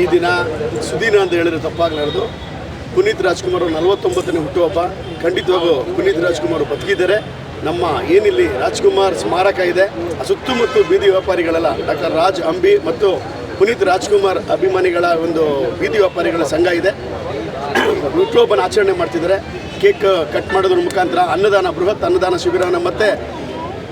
ಈ ದಿನ ಸುದೀನ ಅಂತ ಹೇಳಿದ್ರೆ ತಪ್ಪಾಗಲಾರ್ದು. ಪುನೀತ್ ರಾಜ್ಕುಮಾರ್ ಅವ್ರ ನಲವತ್ತೊಂಬತ್ತನೇ ಹುಟ್ಟುಹಬ್ಬ. ಖಂಡಿತವಾಗೂ ಪುನೀತ್ ರಾಜ್ಕುಮಾರ್ ಬದುಕಿದ್ದಾರೆ. ನಮ್ಮ ಏನಿಲ್ಲಿ ರಾಜ್ಕುಮಾರ್ ಸ್ಮಾರಕ ಇದೆ ಸುತ್ತಮುತ್ತ ಬೀದಿ ವ್ಯಾಪಾರಿಗಳೆಲ್ಲ, ಡಾಕ್ಟರ್ ರಾಜ್ ಅಂಬಿ ಮತ್ತು ಪುನೀತ್ ರಾಜ್ಕುಮಾರ್ ಅಭಿಮಾನಿಗಳ ಒಂದು ಬೀದಿ ವ್ಯಾಪಾರಿಗಳ ಸಂಘ ಇದೆ. ಹುಟ್ಟುಹಬ್ಬನ ಆಚರಣೆ ಮಾಡ್ತಿದ್ದಾರೆ. ಕೇಕ್ ಕಟ್ ಮಾಡೋದ್ರ ಮುಖಾಂತರ ಅನ್ನದಾನ, ಬೃಹತ್ ಅನ್ನದಾನ ಶಿಬಿರನ ಮತ್ತು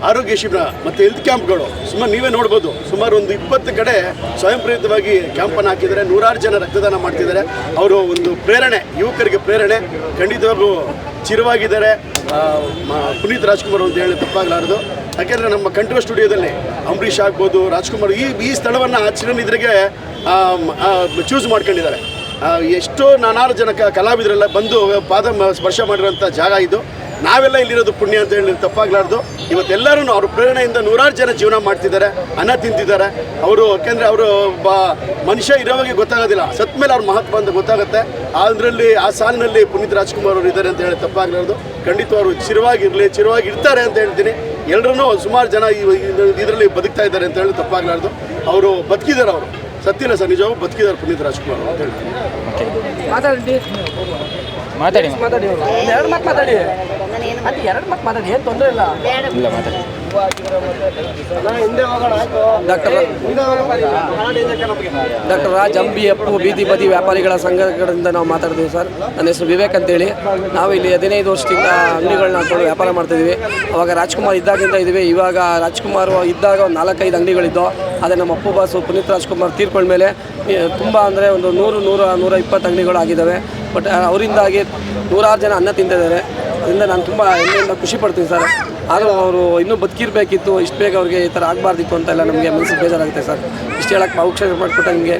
ಆರೋಗ್ಯ ಶಿಬಿರ ಮತ್ತು ಹೆಲ್ತ್ ಕ್ಯಾಂಪ್ಗಳು ಸುಮಾರು ನೀವೇ ನೋಡ್ಬೋದು. ಸುಮಾರು ಒಂದು ಇಪ್ಪತ್ತು ಕಡೆ ಸ್ವಯಂ ಪ್ರೇರಿತವಾಗಿ ಕ್ಯಾಂಪನ್ನು ಹಾಕಿದ್ದಾರೆ. ನೂರಾರು ಜನ ರಕ್ತದಾನ ಮಾಡ್ತಿದ್ದಾರೆ. ಅವರು ಒಂದು ಪ್ರೇರಣೆ ಯುವಕರಿಗೆ ಪ್ರೇರಣೆ. ಖಂಡಿತವಾಗೂ ಚಿರವಾಗಿದ್ದಾರೆ. ಆ, ಪುನೀತ್ ರಾಜ್ಕುಮಾರ್ ಅಂತ ಹೇಳಿ ತಪ್ಪಾಗಲಾರದು. ಯಾಕೆಂದರೆ ನಮ್ಮ ಕಂಠುವ ಸ್ಟುಡಿಯೋದಲ್ಲಿ ಅಂಬರೀಷ್ ಆಗ್ಬೋದು ರಾಜ್ಕುಮಾರ್ ಈ ಈ ಸ್ಥಳವನ್ನು ಚಿರನಿದ್ರಿಗೆ ಚೂಸ್ ಮಾಡ್ಕೊಂಡಿದ್ದಾರೆ. ಆ, ಎಷ್ಟೋ ನಾನಾರು ಜನ ಕಲಾವಿದರೆಲ್ಲ ಬಂದು ಪಾದ ಸ್ಪರ್ಶ ಮಾಡಿರೋಂಥ ಜಾಗ ಇದು. ನಾವೆಲ್ಲ ಇಲ್ಲಿರೋದು ಪುಣ್ಯ ಅಂತ ಹೇಳಿ ತಪ್ಪಾಗ್ಲಾರ್ದು. ಇವತ್ತೆಲ್ಲರೂ ಅವ್ರ ಪ್ರೇರಣೆಯಿಂದ ನೂರಾರು ಜನ ಜೀವನ ಮಾಡ್ತಿದ್ದಾರೆ ಅನ್ನ ತಿಂತಿದ್ದಾರೆ. ಅವರು ಯಾಕೆಂದರೆ ಅವರು ಒಬ್ಬ ಮನುಷ್ಯ ಇರೋವಾಗೆ ಗೊತ್ತಾಗೋದಿಲ್ಲ. ಸತ್ ಮೇಲೆ ಅವ್ರ ಮಹತ್ವ ಅಂತ ಗೊತ್ತಾಗುತ್ತೆ. ಅದರಲ್ಲಿ ಆ ಸಾಲಿನಲ್ಲಿ ಪುನೀತ್ ರಾಜ್ಕುಮಾರ್ ಅವರು ಇದ್ದಾರೆ ಅಂತ ಹೇಳಿ ತಪ್ಪಾಗ್ಲಾರ್ದು. ಖಂಡಿತ ಅವರು ಚಿರವಾಗಿರಲಿ ಚಿರವಾಗಿ ಇರ್ತಾರೆ ಅಂತ ಹೇಳ್ತೀನಿ. ಎಲ್ಲರೂ ಸುಮಾರು ಜನ ಇದರಲ್ಲಿ ಬದುಕ್ತಾ ಇದ್ದಾರೆ ಅಂತ ಹೇಳಿ ತಪ್ಪಾಗ್ಲಾರ್ದು. ಅವರು ಬದುಕಿದ್ದಾರೆ ಅವರು. ಸತ್ತಿಲ್ಲ ಸರ್ ನಿಜವಾಗೂ ಬದುಕಿದ್ದಾರೆ ಪುನೀತ್ ರಾಜ್ಕುಮಾರ್ ಅಂತ ಹೇಳ್ತೀನಿ ಮಾತಾಡಿ ಮಾತಾಡಿ. ಮಾತಾಡಿ. ಎರಡು ಮಾತು ಮಾತಾಡಿ. ಅದು ಎರಡು ಮತ್ತೆ ಮಾತಾಡಿ ಏನು ತೊಂದರೆ ಇಲ್ಲ. ಇಲ್ಲ ಮಾತಾಡಿ. ಡಾಕ್ಟರ್ ಡಾಕ್ಟರ್ ರಾಜ್ ಅಂಬಿ ಅಪ್ಪು ಬೀದಿ ಬದಿ ವ್ಯಾಪಾರಿಗಳ ಸಂಘಗಳಿಂದ ನಾವು ಮಾತಾಡ್ತೀವಿ ಸರ್. ನನ್ನ ಹೆಸರು ವಿವೇಕ್ ಅಂತೇಳಿ. ನಾವು ಇಲ್ಲಿ ಹದಿನೈದು ವರ್ಷದಿಂದ ಅಂಗಡಿಗಳನ್ನ ಹಾಕೊಂಡು ವ್ಯಾಪಾರ ಮಾಡ್ತಿದ್ವಿ ಅವಾಗ ರಾಜ್ಕುಮಾರ್ ಇದ್ದಾಗಿಂದ ಇದ್ದೀವಿ. ಇವಾಗ ರಾಜ್ಕುಮಾರ್ ಇದ್ದಾಗ ಒಂದು ನಾಲ್ಕೈದು ಅಂಗಡಿಗಳಿದ್ದು ಅದೇ ನಮ್ಮ ಅಪ್ಪು ಬಾಸು ಪುನೀತ್ ರಾಜ್ಕುಮಾರ್ ತೀರ್ಕೊಂಡ್ಮೇಲೆ ತುಂಬ ಅಂದರೆ ಒಂದು ನೂರು ನೂರ ನೂರ ಇಪ್ಪತ್ತು ಅಂಗಡಿಗಳು ಆಗಿದ್ದಾವೆ. ಬಟ್ ಅವರಿಂದಾಗಿ ನೂರಾರು ಜನ ಅನ್ನ ತಿಂತಿದ್ದಾರೆ. ಅದರಿಂದ ನಾನು ತುಂಬ ಹೆಮ್ಮೆಯಿಂದ ಖುಷಿ ಪಡ್ತೀನಿ ಸರ್. ಆದರೂ ಅವರು ಇನ್ನೂ ಬದುಕಿರಬೇಕಿತ್ತು ಇಷ್ಟು ಬೇಗ ಅವ್ರಿಗೆ ಈ ಥರ ಆಗಬಾರ್ದಿತ್ತು ಅಂತೆಲ್ಲ ನಮಗೆ ಮನಸ್ಸಿಗೆ ಬೇಜಾರಾಗುತ್ತೆ ಸರ್. ಇಷ್ಟು ಹೇಳಕ್ಕೆ ಅವಕಾಶ ಮಾಡಿಕೊಟ್ಟ ನಿಮಗೆ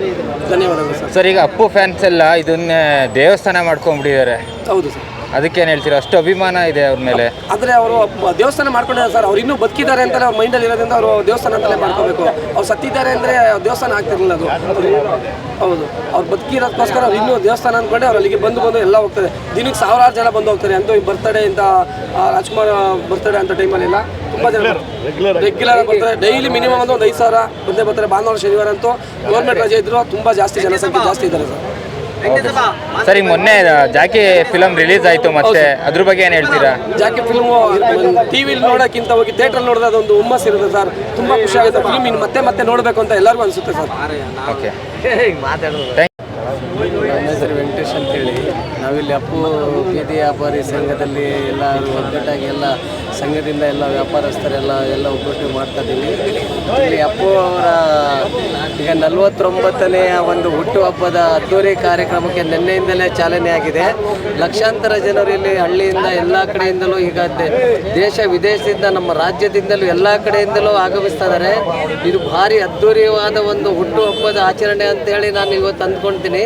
ಧನ್ಯವಾದಗಳು ಸರ್. ಸರ್ ಈಗ ಅಪ್ಪು ಫ್ಯಾನ್ಸ್ ಎಲ್ಲ ಇದನ್ನೇ ದೇವಸ್ಥಾನ ಮಾಡ್ಕೊಂಡ್ಬಿಟ್ಟಿದ್ದಾರೆ ಹೌದು ಸರ್. ಅದಕ್ಕೇನು ಹೇಳ್ತೀರಾ? ಅಷ್ಟು ಅಭಿಮಾನ ಇದೆ ಅವ್ರ ಮೇಲೆ. ಆದರೆ ಅವರು ದೇವಸ್ಥಾನ ಮಾಡ್ಕೊಂಡಿದ್ದಾರೆ ಸರ್. ಅವ್ರು ಇನ್ನೂ ಬದುಕಿದ್ದಾರೆ ಅಂತ ಅವ್ರ ಮೈಂಡಲ್ಲಿ ಇರೋದ್ರಿಂದ ಅವರು ದೇವಸ್ಥಾನ ಅಂತಲೇ ಮಾಡ್ಕೋಬೇಕು. ಅವ್ರು ಸತ್ತಿದ್ದಾರೆ ಅಂದರೆ ದೇವಸ್ಥಾನ ಆಗ್ತಿರಲಿಲ್ಲ ಅದು. ಹೌದು. ಅವ್ರು ಬದುಕಿರೋದಕ್ಕೋಸ್ಕರ ಅವ್ರು ಇನ್ನೂ ದೇವಸ್ಥಾನ ಅಂದ್ಕೊಂಡೆ ಅವ್ರು ಅಲ್ಲಿಗೆ ಬಂದು ಬಂದು ಎಲ್ಲ ಹೋಗ್ತಾರೆ. ದಿನಕ್ಕೆ ಸಾವಿರಾರು ಜನ ಬಂದು ಹೋಗ್ತಾರೆ. ಅಂತ ಈ ಬರ್ತಡೇ ಅಂತ ರಾಜ್ಕುಮಾರ್ ಬರ್ತಡೇ ಅಂತ ಟೈಮಲ್ಲೆಲ್ಲ ತುಂಬ ಜನ ರೆಗ್ಯುಲರ್ ಬರ್ತಾರೆ. ಡೈಲಿ ಮಿನಿಮಮ್ ಒಂದು ಒಂದು ಐದು ಸಾವಿರ ಬಂದೇ ಬರ್ತಾರೆ. ಭಾನುವಾರ ಶನಿವಾರ ಅಂತೂ ಗೌರ್ಮೆಂಟ್ ರಜೆ ಇದ್ರು ತುಂಬ ಜಾಸ್ತಿ ಜನಸಂಖ್ಯೆ ಜಾಸ್ತಿ ಇದ್ದಾರೆ ಸರ್. ಸರ್ ಈಗ ಮೊನ್ನೆ ಜಾಕಿ ಫಿಲಮ್ ರಿಲೀಸ್ ಆಯಿತು ಮತ್ತೆ. ಅದ್ರ ಬಗ್ಗೆ ಏನು ಹೇಳ್ತೀರಾ? ಜಾಕಿ ಫಿಲ್ಮು ಟಿ ವಿಲಿ ನೋಡೋಕ್ಕಿಂತ ಹೋಗಿ ಥಿಯೇಟ್ರಲ್ಲಿ ನೋಡಿದ್ರೆ ಅದೊಂದು ಹುಮ್ಮಸ್ ಇರುತ್ತೆ ಸರ್. ತುಂಬ ಖುಷಿ ಆಗುತ್ತೆ. ಫಿಲ್ಮ್ ಇನ್ನು ಮತ್ತೆ ಮತ್ತೆ ನೋಡಬೇಕು ಅಂತ ಎಲ್ಲರಿಗೂ ಅನಿಸುತ್ತೆ ಸರ್. ಓಕೆ ನನ್ನ ಹೆಸರು ವೆಂಕಟೇಶ್ ಅಂತೇಳಿ ನಾವಿಲ್ಲಿ ಅಪ್ಪು ಬೀದಿ ವ್ಯಾಪಾರಿ ಸಂಘದಲ್ಲಿ ಎಲ್ಲ ಒಗ್ಗಟ್ಟಾಗಿ ಎಲ್ಲ ಸಂಘದಿಂದ ಎಲ್ಲ ವ್ಯಾಪಾರಸ್ಥರೆಲ್ಲ ಎಲ್ಲ ಒಗ್ಗಟ್ಟು ಮಾಡ್ತಾ ಇದ್ದೀವಿ. ಇಲ್ಲಿ ಅಪ್ಪು ಅವರ ಈಗ ನಲವತ್ತೊಂಬತ್ತನೆಯ ಒಂದು ಹುಟ್ಟುಹಬ್ಬದ ಅದ್ದೂರಿ ಕಾರ್ಯಕ್ರಮಕ್ಕೆ ನಿನ್ನೆಯಿಂದಲೇ ಚಾಲನೆ ಆಗಿದೆ. ಲಕ್ಷಾಂತರ ಜನರು ಇಲ್ಲಿ ಹಳ್ಳಿಯಿಂದ ಎಲ್ಲ ಕಡೆಯಿಂದಲೂ ಈಗ ದೇಶ ವಿದೇಶದಿಂದ ನಮ್ಮ ರಾಜ್ಯದಿಂದಲೂ ಎಲ್ಲ ಕಡೆಯಿಂದಲೂ ಆಗಮಿಸ್ತಾ ಇದ್ದಾರೆ. ಇದು ಭಾರಿ ಅದ್ದೂರಿಯಾದ ಒಂದು ಹುಟ್ಟುಹಬ್ಬದ ಆಚರಣೆ ಅಂತೇಳಿ ನಾನು ಇವತ್ತು ಅಂದ್ಕೊಳ್ತೀನಿ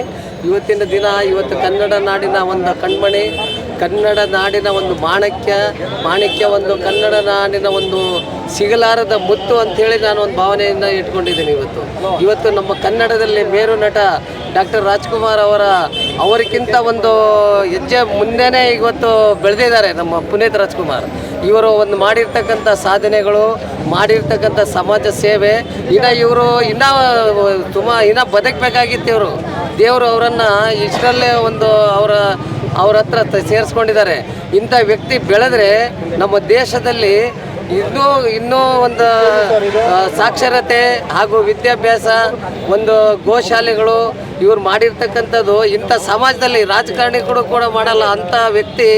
ಇವತ್ತಿನ ದಿನ, ಇವತ್ತು ಕನ್ನಡ ನಾಡಿನ ಒಂದು ಕಣ್ಮಣಿ ಕನ್ನಡ ನಾಡಿನ ಒಂದು ಮಾಣಕ್ಯ, ಮಾಣಿಕ್ಯ ಒಂದು ಕನ್ನಡ ನಾಡಿನ ಒಂದು ಸಿಗಲಾರದ ಮುತ್ತು ಅಂಥೇಳಿ ನಾನು ಒಂದು ಭಾವನೆಯನ್ನು ಇಟ್ಕೊಂಡಿದ್ದೀನಿ ಇವತ್ತು. ಇವತ್ತು ನಮ್ಮ ಕನ್ನಡದಲ್ಲಿ ಮೇರು ನಟ ಡಾಕ್ಟರ್ ರಾಜ್ಕುಮಾರ್ ಅವರ, ಅವರಿಗಿಂತ ಒಂದು ಹೆಜ್ಜೆ ಮುಂದೆನೇ ಇವತ್ತು ಬೆಳೆದಿದ್ದಾರೆ ನಮ್ಮ ಪುನೀತ್ ರಾಜ್ಕುಮಾರ್. ಇವರು ಒಂದು ಮಾಡಿರ್ತಕ್ಕಂಥ ಸಾಧನೆಗಳು, ಮಾಡಿರ್ತಕ್ಕಂಥ ಸಮಾಜ ಸೇವೆ, ಇನ್ನು ಇವರು ಇನ್ನೂ ತುಂಬ, ಇನ್ನೂ ಬದುಕಬೇಕಾಗಿತ್ತು ಇವರು. ದೇವರು ಅವರನ್ನು ಇಷ್ಟರಲ್ಲೇ ಒಂದು ಅವರ ಅವ್ರ ಹತ್ರ ಸೇರಿಸ್ಕೊಂಡಿದ್ದಾರೆ. ಇಂಥ ವ್ಯಕ್ತಿ ಬೆಳೆದ್ರೆ ನಮ್ಮ ದೇಶದಲ್ಲಿ ಇನ್ನೂ ಇನ್ನೂ ಒಂದು ಸಾಕ್ಷರತೆ ಹಾಗೂ ವಿದ್ಯಾಭ್ಯಾಸ, ಒಂದು ಗೋಶಾಲೆಗಳು, ಇವ್ರು ಮಾಡಿರ್ತಕ್ಕಂಥದ್ದು ಇಂಥ ಸಮಾಜದಲ್ಲಿ ರಾಜಕಾರಣಿಗಳು ಕೂಡ ಮಾಡಲ್ಲ ಅಂಥ ವ್ಯಕ್ತಿ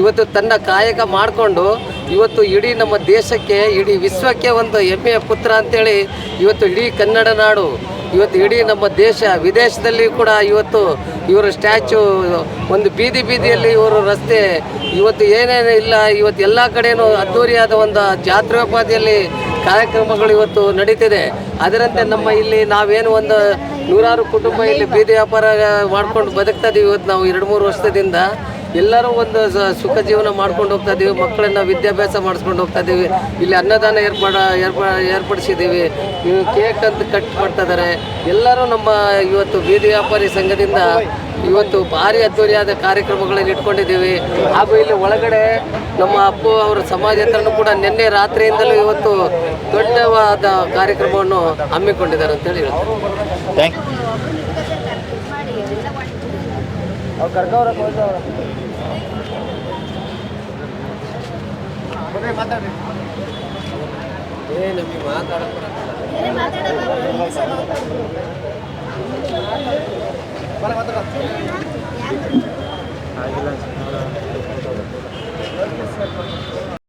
ಇವತ್ತು ತನ್ನ ಕಾಯಕ ಮಾಡಿಕೊಂಡು ಇವತ್ತು ಇಡೀ ನಮ್ಮ ದೇಶಕ್ಕೆ, ಇಡೀ ವಿಶ್ವಕ್ಕೆ ಒಂದು ಹೆಮ್ಮೆಯ ಪುತ್ರ ಅಂತೇಳಿ ಇವತ್ತು ಇಡೀ ಕನ್ನಡ ನಾಡು ಇವತ್ತು ಇಡೀ ನಮ್ಮ ದೇಶ ವಿದೇಶದಲ್ಲಿ ಕೂಡ ಇವತ್ತು ಇವರ ಸ್ಟ್ಯಾಚು, ಒಂದು ಬೀದಿ ಬೀದಿಯಲ್ಲಿ ಇವರು ರಸ್ತೆ, ಇವತ್ತು ಏನೇನು ಇಲ್ಲ, ಇವತ್ತು ಎಲ್ಲ ಕಡೆಯೂ ಅದ್ದೂರಿಯಾದ ಒಂದು ಜಾತ್ರೋಪಾದಿಯಲ್ಲಿ ಕಾರ್ಯಕ್ರಮಗಳು ಇವತ್ತು ನಡೀತಿದೆ. ಅದರಂತೆ ನಮ್ಮ ಇಲ್ಲಿ ನಾವೇನು ಒಂದು ನೂರಾರು ಕುಟುಂಬ ಇಲ್ಲಿ ಬೀದಿ ವ್ಯಾಪಾರ ಮಾಡ್ಕೊಂಡು ಬದುಕ್ತಾ ಇದೀವಿ ಇವತ್ತು ನಾವು ಎರಡು ಮೂರು ವರ್ಷದಿಂದ. ಎಲ್ಲರೂ ಒಂದು ಸುಖ ಜೀವನ ಮಾಡ್ಕೊಂಡು ಹೋಗ್ತಾ ಇದ್ದೀವಿ. ಮಕ್ಕಳನ್ನ ವಿದ್ಯಾಭ್ಯಾಸ ಮಾಡಿಸ್ಕೊಂಡು ಹೋಗ್ತಾ ಇದ್ದೀವಿ. ಇಲ್ಲಿ ಅನ್ನದಾನ ಏರ್ಪಾಡ, ಏರ್ಪ, ಏರ್ಪಡಿಸಿದ್ದೀವಿ. ಕೇಕ್ ಅಂತ ಕಟ್ ಮಾಡ್ತಾ ಇದ್ದಾರೆ. ಎಲ್ಲರೂ ನಮ್ಮ ಇವತ್ತು ಬೀದಿ ವ್ಯಾಪಾರಿ ಸಂಘದಿಂದ ಇವತ್ತು ಭಾರಿ ಅದ್ದೂರಿಯಾದ ಕಾರ್ಯಕ್ರಮಗಳನ್ನು ಇಟ್ಕೊಂಡಿದ್ದೀವಿ. ಹಾಗೂ ಇಲ್ಲಿ ಒಳಗಡೆ ನಮ್ಮ ಅಪ್ಪು ಅವರ ಸಮಾಜ ಕೂಡ ನಿನ್ನೆ ರಾತ್ರಿಯಿಂದಲೂ ಇವತ್ತು ದೊಡ್ಡವಾದ ಕಾರ್ಯಕ್ರಮವನ್ನು ಹಮ್ಮಿಕೊಂಡಿದ್ದಾರೆ ಅಂತೇಳಿ ಹೇಳ್ತಾರೆ ಥ್ಯಾಂಕ್ ಏ ನಮಗೆ ಮಾತಾಡಕ್ಕೆ ಮಾತಾಡೋದು